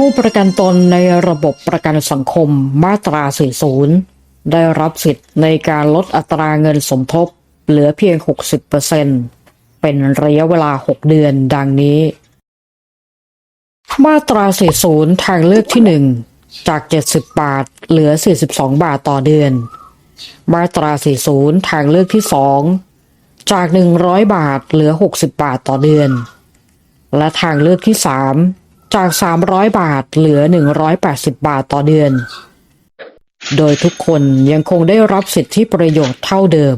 ผู้ประกันตนในระบบประกันสังคมมาตรา 40 ได้รับสิทธิ์ในการลดอัตราเงินสมทบเหลือเพียง 60%เป็นระยะเวลา 6 เดือนดังนี้ มาตรา 40 ทางเลือกที่ 1 จาก 70 บาท เหลือ 42 บาทต่อเดือน มาตรา 40 ทางเลือกที่ 2 จาก 100 บาทเหลือ 60 บาทต่อเดือน และทางเลือกที่ 3 จาก 300 บาทเหลือ 180 บาทต่อเดือน โดยทุกคนยังคงได้รับสิทธิประโยชน์เท่าเดิม